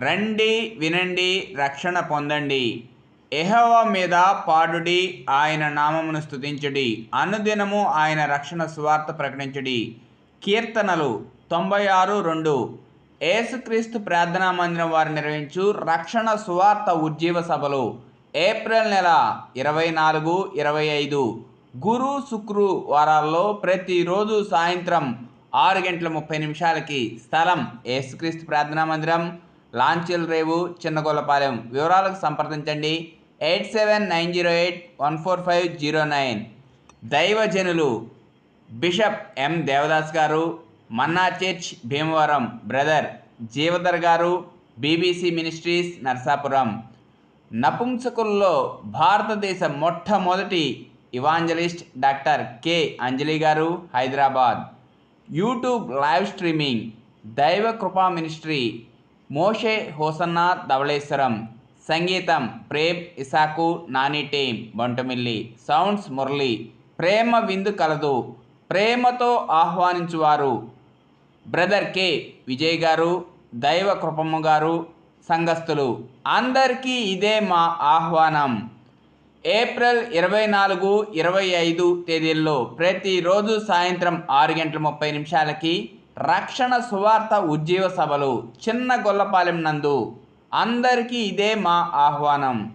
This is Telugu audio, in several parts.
రండి వినండి రక్షణ పొందండి. ఎహోవా మీద పాడుడి ఆయన నామమును స్థుతించడి అనుదినము ఆయన రక్షణ సువార్త ప్రకటించుడి. కీర్తనలు తొంభై ఆరు రెండు. ఏసుక్రీస్తు ప్రార్థనా మందిరం వారు నిర్వహించు రక్షణ సువార్త ఉజ్జీవ సభలు. ఏప్రిల్ నెల ఇరవై నాలుగు ఇరవై ఐదు. గురు శుక్రు వారాల్లో ప్రతిరోజు సాయంత్రం ఆరు గంటల ముప్పై నిమిషాలకి స్థలం ఏసుక్రీస్తు ప్రార్థనా మందిరం. లాంచల్ రేవు చిన్నగొల్లపాలెం వివరాలకు సంప్రదించండి. Eight seven nine zero eight one four five zero nine. దైవజనులు bishop M Devadas garu Manna church Bhimavaram brother Jeevadhar garu BBC ministries Narsapuram. నపుంసకుల్లో భారతదేశ మొట్టమొదటి ఇవాంజలిస్ట్ డాక్టర్ కె అంజలి గారు హైదరాబాద్. యూట్యూబ్ లైవ్ స్ట్రీమింగ్ దైవ కృపా మినిస్ట్రీ మోషే హోసన్నా ధవళేశ్వరం సంగీతం Prem Isaac Nani team Bontamilli sounds Murali ప్రేమ విందు కలదు ప్రేమతో ఆహ్వానించువారు. బ్రదర్ కె విజయ్ గారు దైవ కృపమ్మ గారు సంఘస్థులు. అందరికీ ఇదే మా ఆహ్వానం. ఏప్రిల్ ఇరవై నాలుగు ఇరవై ఐదు తేదీల్లో ప్రతిరోజు సాయంత్రం ఆరు గంటల ముప్పై నిమిషాలకి రక్షణ సువార్త ఉజ్జీవ సభలు చిన్న గొల్లపాలెం నందు అందరికీ ఇదే మా ఆహ్వానం.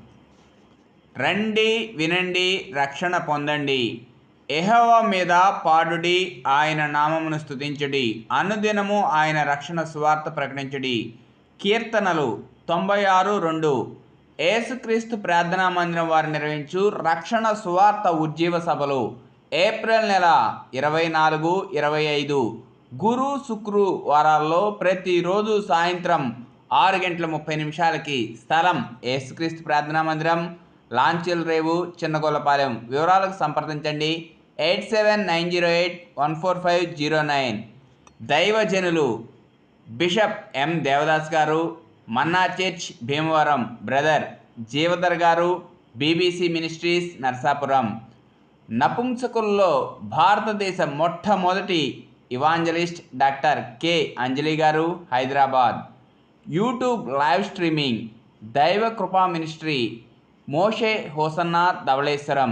రండి వినండి రక్షణ పొందండి. ఎహవ మీద పాడుడి ఆయన నామమును స్థుతించడి అనుదినము ఆయన రక్షణ సువార్త ప్రకటించుడి. కీర్తనలు తొంభై ఆరు రెండు. ఏసుక్రీస్తు ప్రార్థనా మందిరం వారు నిర్వహించు రక్షణ సువార్త ఉజ్జీవ సభలు ఏప్రిల్ నెల ఇరవై నాలుగు ఇరవై ఐదు. గురు శుక్రు వారాల్లో ప్రతిరోజు సాయంత్రం ఆరు గంటల ముప్పై నిమిషాలకి స్థలం ఏసుక్రీస్తు ప్రార్థనా మందిరం లాంచల్ రేవు చిన్నగోలపాలెం వివరాలకు సంప్రదించండి. Eight seven nine zero eight one four five zero nine. దైవజనులు bishop M Devadas garu Manna church Bhimavaram brother Jeevadhar garu BBC ministries Narsapuram. నపుంసకుల్లో భారతదేశ మొట్టమొదటి ఇవాంజలిస్ట్ డాక్టర్ కె. అంజలి గారు హైదరాబాద్. యూట్యూబ్ లైవ్ స్ట్రీమింగ్ దైవ కృపా మినిస్ట్రీ మోషే హోసన్నా ధవళేశ్వరం.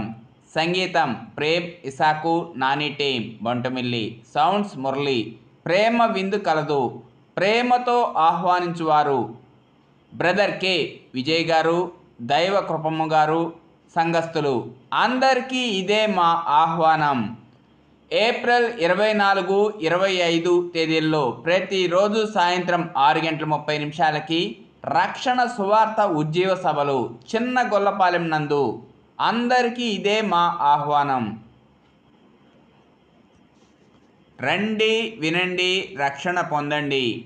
సంగీతం Prem Isaac Nani team Bontamilli. Sounds Murali. ప్రేమ విందు కలదు. ప్రేమతో ఆహ్వానించువారు బ్రదర్ కె. విజయ్ గారు దైవ కృపమ్మ గారు సంఘస్థులు. అందరికీ ఇదే మా ఆహ్వానం. ఏప్రిల్ ఇరవై నాలుగు ఇరవై ఐదు తేదీల్లో ప్రతిరోజు సాయంత్రం ఆరు గంటల ముప్పై నిమిషాలకి రక్షణ సువార్త ఉజ్జీవ సభలు చిన్న గొల్లపాలెం నందు. అందరికీ ఇదే మా ఆహ్వానం. రండి వినండి రక్షణ పొందండి.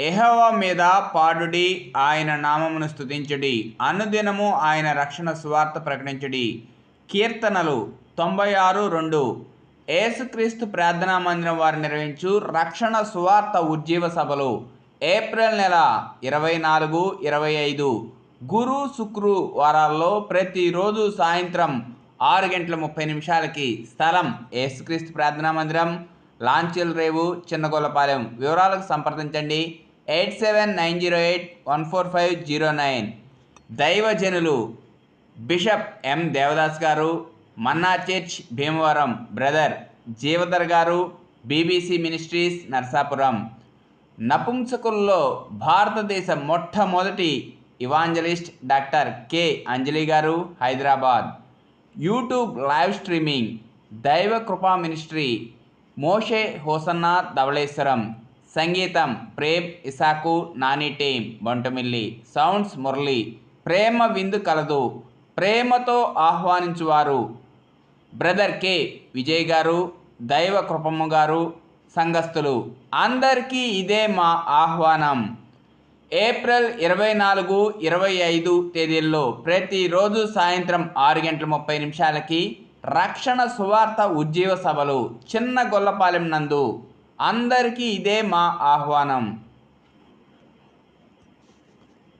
ఎహోవా మీద పాడుడి ఆయన నామమును స్థుతించుడి అనుదినము ఆయన రక్షణ సువార్త ప్రకటించుడి. కీర్తనలు తొంభై ఆరు రెండు. ఏసుక్రీస్తు ప్రార్థనా మందిరం వారు నిర్వహించు రక్షణ సువార్త ఉజ్జీవ సభలు. ఏప్రిల్ నెల ఇరవై నాలుగు ఇరవై ఐదు. గురు శుక్రు వారాల్లో ప్రతిరోజు సాయంత్రం ఆరు గంటల ముప్పై నిమిషాలకి స్థలం ఏసుక్రీస్తు ప్రార్థనా మందిరం లాంచల్ రేవు చిన్నగొల్లపాలెం వివరాలకు సంప్రదించండి. Eight seven nine zero eight one four five zero nine. దైవజనులు bishop M Devadas garu Manna church Bhimavaram brother Jeevadhar garu BBC ministries Narsapuram. నపుంసకుల్లో భారతదేశ మొట్టమొదటి ఇవాంజలిస్ట్ డాక్టర్ కె. అంజలి గారు హైదరాబాద్. యూట్యూబ్ లైవ్ స్ట్రీమింగ్ దైవ కృపా మినిస్ట్రీ మోషే హోసన్నా ధవళేశ్వరం. సంగీతం Prem Isaac Nani team Bontamilli. Sounds Murali ప్రేమ విందు కలదు. ప్రేమతో ఆహ్వానించువారు. బ్రదర్ కె విజయ్ గారు దైవ కృపమ్మ గారు సంఘస్థులు. అందరికీ ఇదే మా ఆహ్వానం. ఏప్రిల్ ఇరవై నాలుగు ఇరవై ఐదు తేదీల్లో ప్రతిరోజు సాయంత్రం ఆరు గంటల ముప్పై నిమిషాలకి రక్షణ సువార్త ఉజ్జీవ సభలు చిన్న గొల్లపాలెం నందు. అందరికీ ఇదే మా ఆహ్వానం.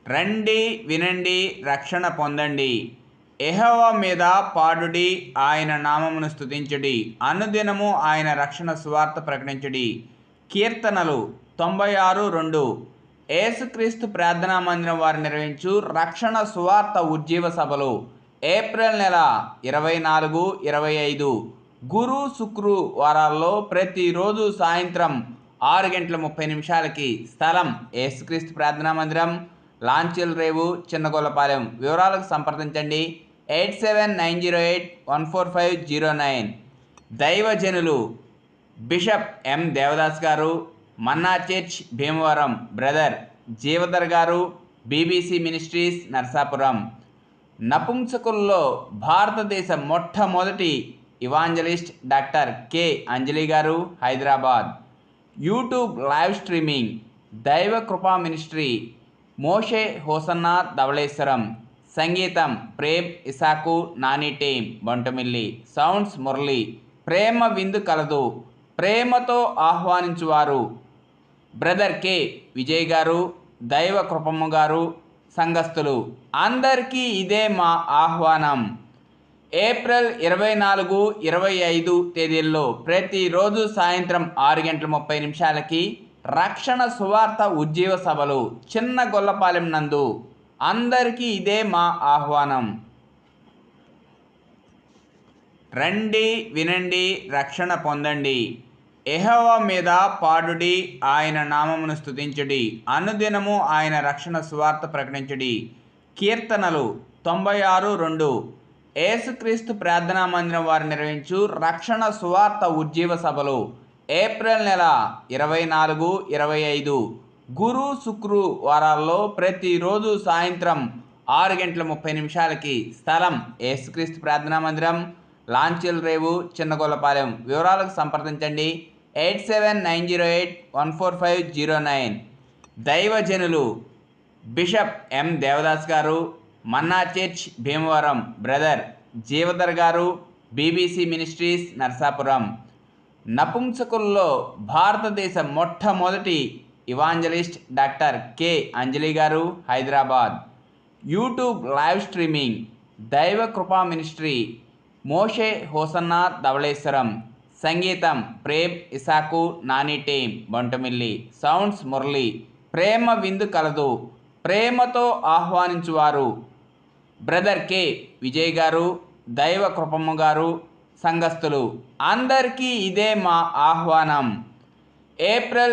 రండి వినండి రక్షణ పొందండి. ఎహోవా మీద పాడుడి ఆయన నామమును స్థుతించుడి అనుదినము ఆయన రక్షణ సువార్త ప్రకటించుడి. కీర్తనలు తొంభై ఆరు రెండు. ఏసుక్రీస్తు ప్రార్థనా మందిరం వారు నిర్వహించు రక్షణ సువార్త ఉజ్జీవ సభలు. ఏప్రిల్ నెల ఇరవై నాలుగు ఇరవై ఐదు. గురు శుక్రు వారాల్లో ప్రతిరోజు సాయంత్రం ఆరు గంటల ముప్పై నిమిషాలకి స్థలం ఏసుక్రీస్తు ప్రార్థనా మందిరం లాంచెల్ రేవు చిన్నగొల్లపాలెం. వివరాలకు సంప్రదించండి. Eight seven nine zero eight one four five zero nine. దైవజనులు bishop M Devadas garu Manna church Bhimavaram brother Jeevadhar garu BBC ministries Narsapuram. నపుంసకుల్లో భారతదేశ మొట్టమొదటి ఇవాంజలిస్ట్ డాక్టర్ కె అంజలి గారు హైదరాబాద్. యూట్యూబ్ లైవ్ స్ట్రీమింగ్ దైవ కృపా మినిస్ట్రీ మోషే హోసన్నా ధవళేశ్వరం. సంగీతం Prem Isaac Nani team Bontamilli sounds Murali ప్రేమ విందు కలదు ప్రేమతో ఆహ్వానించువారు. Brother K. విజయ్ గారు దైవ కృపమ్మ గారు సంఘస్థులు. అందరికీ ఇదే మా ఆహ్వానం. ఏప్రిల్ ఇరవై నాలుగు ఇరవై ఐదు తేదీల్లో ప్రతిరోజు సాయంత్రం ఆరు గంటల ముప్పై నిమిషాలకి రక్షణ సువార్త ఉజ్జీవ సభలు చిన్న గొల్లపాలెం నందు. అందరికీ ఇదే మా ఆహ్వానం. రండి వినండి రక్షణ పొందండి. ఎహోవా మీద పాడుడి ఆయన నామమును స్థుతించడి అనుదినము ఆయన రక్షణ సువార్త ప్రకటించుడి. కీర్తనలు తొంభై ఆరు రెండు. ఏసుక్రీస్తు ప్రార్థనా మందిరం వారు నిర్వహించు రక్షణ సువార్త ఉజ్జీవ సభలు ఏప్రిల్ నెల ఇరవై నాలుగు ఇరవై ఐదు. గురు శుక్రు వారాల్లో ప్రతిరోజు సాయంత్రం ఆరు గంటల ముప్పై నిమిషాలకి స్థలం ఏసుక్రీస్తు ప్రార్థనా మందిరం లాంచల్ రేవు చిన్నగొల్లపాలెం వివరాలకు సంప్రదించండి. Eight seven nine zero eight one four five zero nine. దైవజనులు bishop M Devadas garu Manna church Bhimavaram brother Jeevadhar garu BBC ministries Narsapuram. నపుంసకుల్లో భారతదేశ మొట్టమొదటి ఇవాంజలిస్ట్ డాక్టర్ కె. అంజలి గారు హైదరాబాద్. యూట్యూబ్ లైవ్ స్ట్రీమింగ్ దైవ కృపా మినిస్ట్రీ మోషే హోసన్నా ధవళేశ్వరం. సంగీతం Prem Isaac Nani team Bontamilli. Sounds Murali. ప్రేమ విందు కలదు. ప్రేమతో ఆహ్వానించువారు. Brother K. విజయ్ గారు దైవ కృపమ్మ గారు సంఘస్థులు. అందరికీ ఇదే మా ఆహ్వానం. ఏప్రిల్